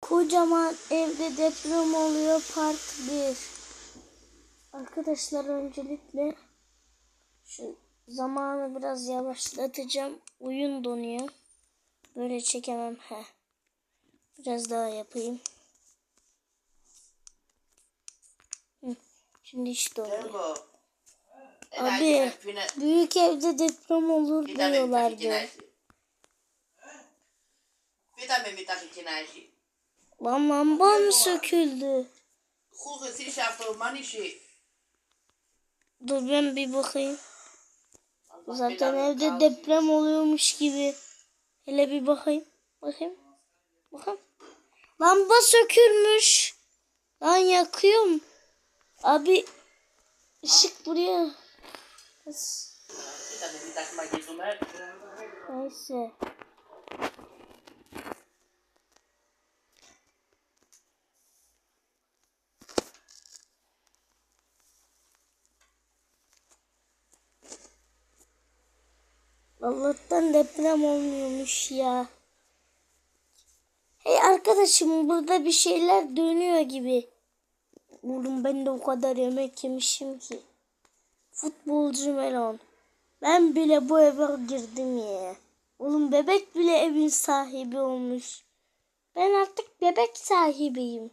Kocaman evde deprem oluyor part 1. Arkadaşlar öncelikle şu zamanı biraz yavaşlatacağım. Oyun donuyor. Böyle çekemem. He. Biraz daha yapayım. Hı. Şimdi işte oluyor. Ergo. Abi büyük evde deprem olur diyorlardı. Vitamin mitasi kinäisi. Lan lamba mı söküldü? Dur ben bir bakayım. Zaten evde deprem oluyormuş gibi. Hele bir bakayım. Bakayım. Bakayım. Lamba sökülmüş. Lan yakıyorum. Abi ışık buraya. Neyse. Allah'tan deprem olmuyormuş ya. Hey arkadaşım burada bir şeyler dönüyor gibi. Oğlum ben de o kadar yemek yemişim ki. Futbolcu melon. Ben bile bu eve girdim ya. Oğlum bebek bile evin sahibi olmuş. Ben artık bebek sahibiyim.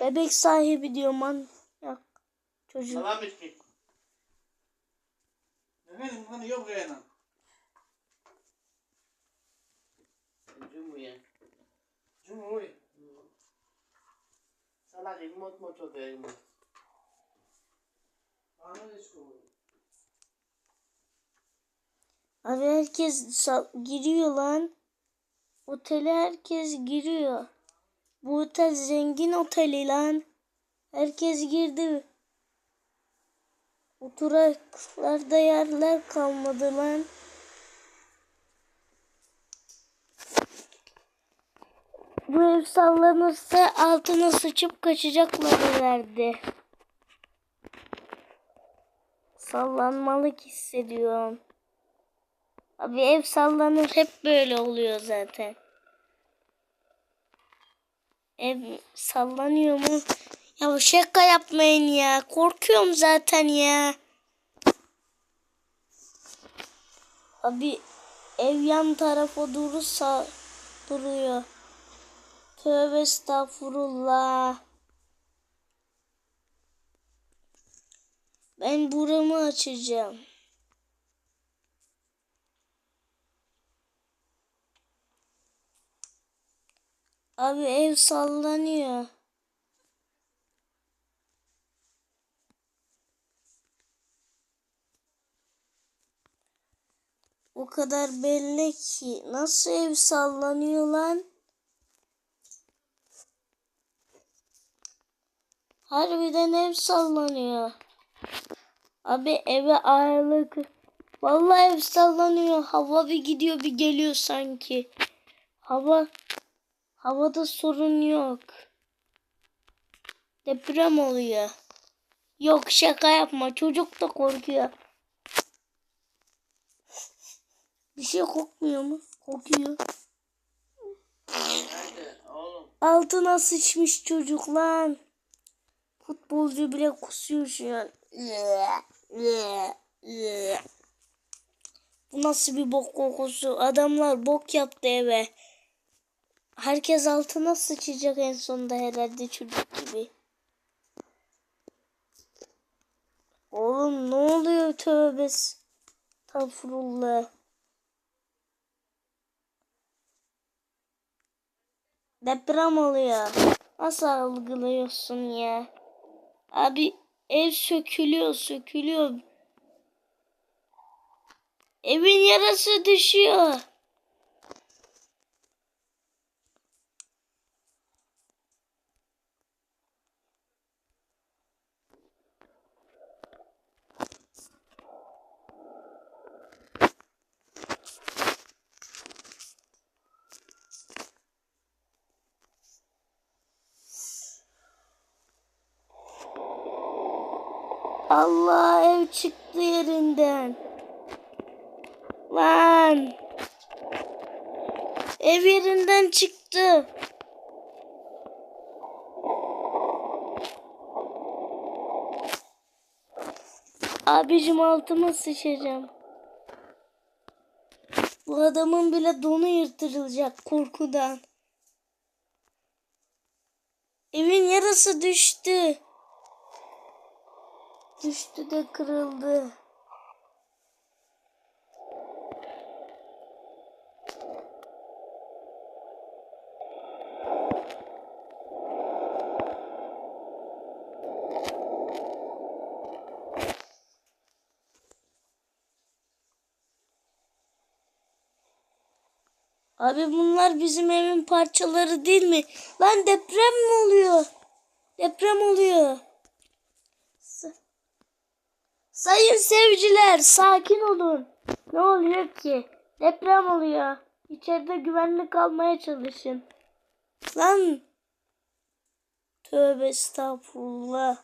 Bebek sahibi diyor manyak çocuk. Valmiskin. Efendim hani yok yani. Jumujen. Cumhur. Salatin mut mut sokerin. Anadolu Abi herkes giriyor lan. Otele herkes giriyor. Bu otel zengin oteli lan. Herkes girdi. Oturaklarda yerler kalmadı lan. Bu ev sallanırsa altına sıçıp kaçacaklar ileride. Sallanmalık hissediyorum. Abi ev sallanır hep böyle oluyor zaten. Ev sallanıyor mu? Ya şaka yapmayın ya. Korkuyorum zaten ya. Abi ev yan tarafa durursa duruyor. Tövbe estağfurullah. Ben buramı açacağım. Abi ev sallanıyor. O kadar belli ki. Nasıl ev sallanıyor lan? Harbiden ev sallanıyor. Abi eve ağırlık. Vallahi ev sallanıyor. Hava bir gidiyor bir geliyor sanki. Hava Havada sorun yok. Deprem oluyor. Yok şaka yapma. Çocuk da korkuyor. Bir şey kokmuyor mu? Kokuyor. Altına sıçmış çocuk lan. Futbolcu bile kusuyor şu an. Bu nasıl bir bok kokusu? Adamlar bok yaptı eve. Herkes altına sıçacak en sonunda herhalde çocuk gibi. Oğlum ne oluyor tövbe estağfurullah. Deprem oluyor. Nasıl algılıyorsun ya? Abi ev sökülüyor sökülüyor. Evin yarısı düşüyor. Allah ev çıktı yerinden. Lan. Ev yerinden çıktı. Abicim altıma sıçacağım. Bu adamın bile donu yırtırılacak korkudan. Evin yarısı düştü. Düştü de kırıldı. Abi bunlar bizim evin parçaları değil mi? Lan deprem mi oluyor? Deprem oluyor. Sa- Sayın sevciler sakin olun. Ne oluyor ki? Deprem oluyor. İçeride güvenli kalmaya çalışın. Lan. Tövbe estağfurullah.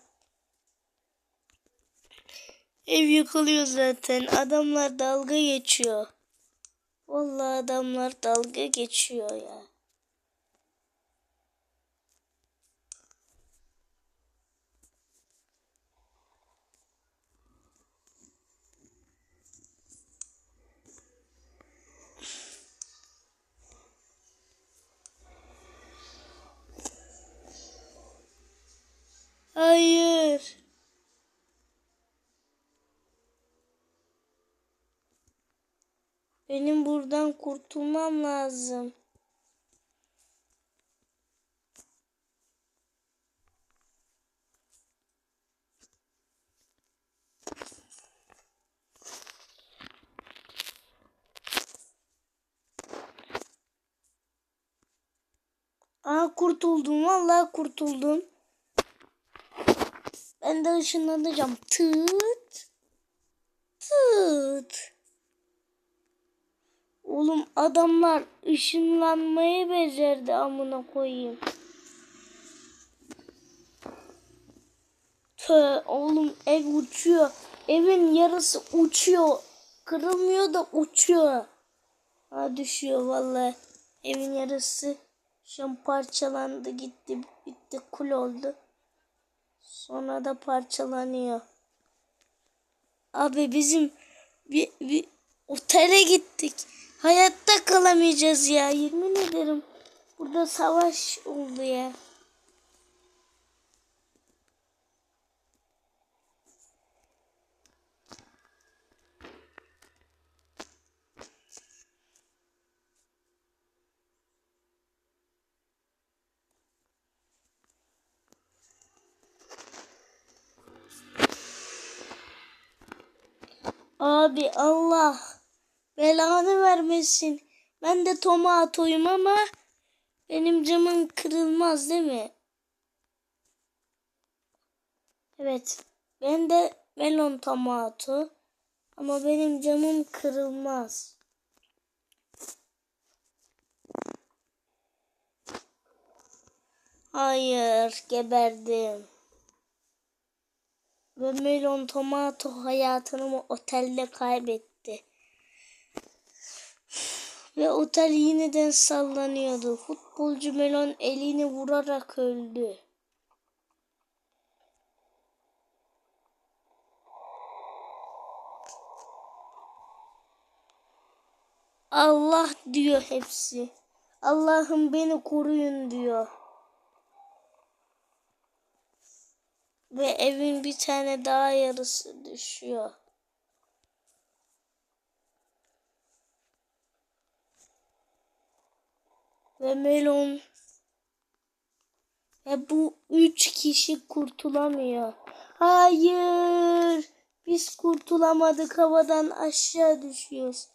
Ev yıkılıyor zaten. Adamlar dalga geçiyor. Vallahi adamlar dalga geçiyor ya. Hayır. Benim buradan kurtulmam lazım. Aa kurtuldum vallahi kurtuldum. Ben de ışınlanacağım. Tıt. Oğlum adamlar ışınlanmayı becerdi amına koyayım. Tö oğlum ev uçuyor. Evin yarısı uçuyor. Kırılmıyor da uçuyor. Ha düşüyor vallahi. Evin yarısı şu an parçalandı gitti bitti kul oldu. Sonra da parçalanıyor. Abi bizim bir, bir otele gittik. Hayatta kalamayacağız ya. Yemin ederim. Burada savaş oldu ya. Abi Allah belanı vermesin. Ben de tomatoyum ama benim camım kırılmaz değil mi? Evet. Ben de melon tomato ama benim camım kırılmaz. Hayır, geberdim. Ve melon tomato hayatını otelde kaybetti. Ve otel yeniden sallanıyordu. Futbolcu melon elini vurarak öldü. Allah diyor hepsi. Allah'ım beni koruyun diyor. Ve evin bir tane daha yarısı düşüyor. Ve melon ve bu üç kişi kurtulamıyor. Hayır. Biz kurtulamadık havadan aşağı düşüyoruz.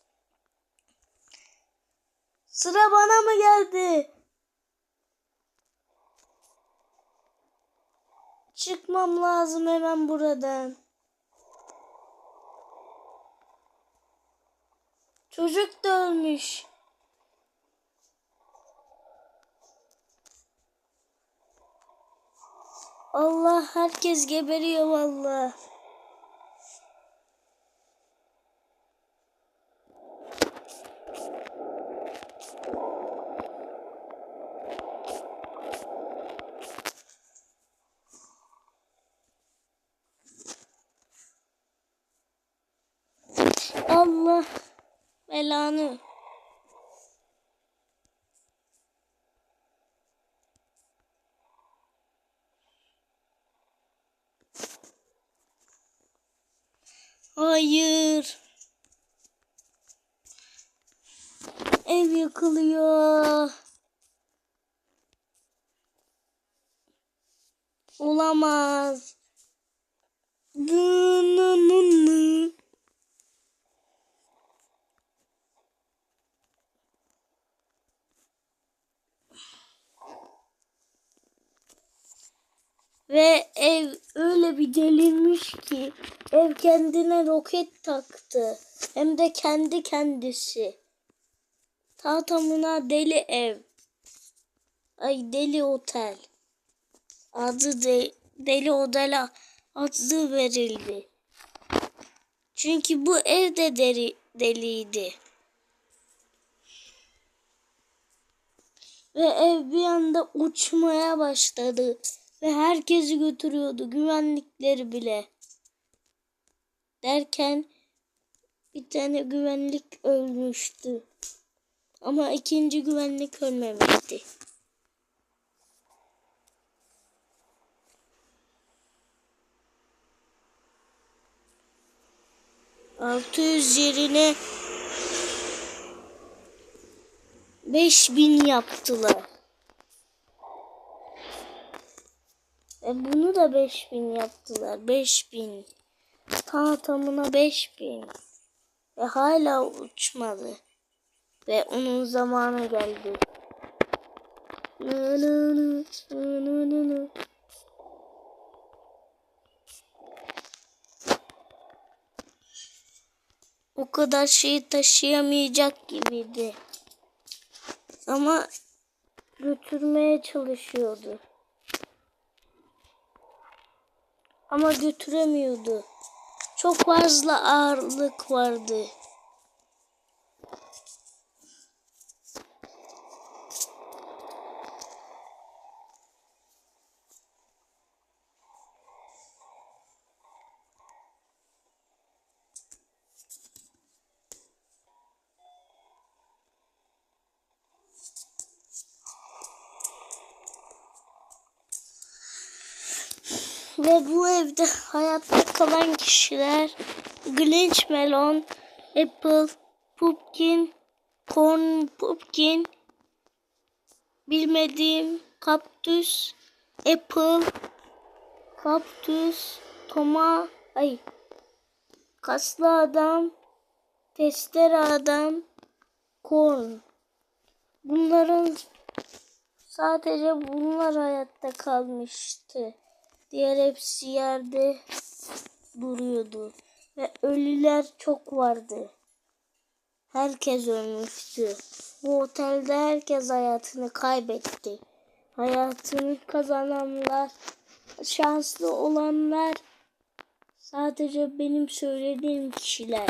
Sıra bana mı geldi? Çıkmam lazım hemen buradan. Çocuk da ölmüş. Allah herkes geberiyor vallahi. Allah belanı Hayır. Ev yakılıyor. Olamaz. Nı nı nı nı. Ve ev öyle bir delirmiş ki ev kendine roket taktı. Hem de kendi kendisi. Ta tamına deli ev. Ay deli otel. Adı de, deli odala adı verildi. Çünkü bu ev de deli, deliydi. Ve ev bir anda uçmaya başladı. Ve herkesi götürüyordu. Güvenlikleri bile. Derken bir tane güvenlik ölmüştü. Ama ikinci güvenlik ölmemişti. Altı yüz yerine beş bin yaptılar. Bunu da 5000 yaptılar. 5000. Ta tamına 5000. Ve hala uçmadı. Ve onun zamanı geldi. O kadar şeyi taşıyamayacak gibiydi. Ama götürmeye çalışıyordu. Ama götüremiyordu. Çok fazla ağırlık vardı. Ve bu evde hayatta kalan kişiler Grinch Melon, Apple, Pumpkin, Corn Pumpkin, bilmediğim Kaktüs, Apple, Kaktüs, Toma, ay, Kaslı Adam, Testere Adam, Corn. Bunların sadece bunlar hayatta kalmıştı. Diğer hepsi yerde duruyordu. Ve ölüler çok vardı. Herkes ölmüştü. Bu otelde herkes hayatını kaybetti. Hayatını kazananlar, şanslı olanlar sadece benim söylediğim kişiler.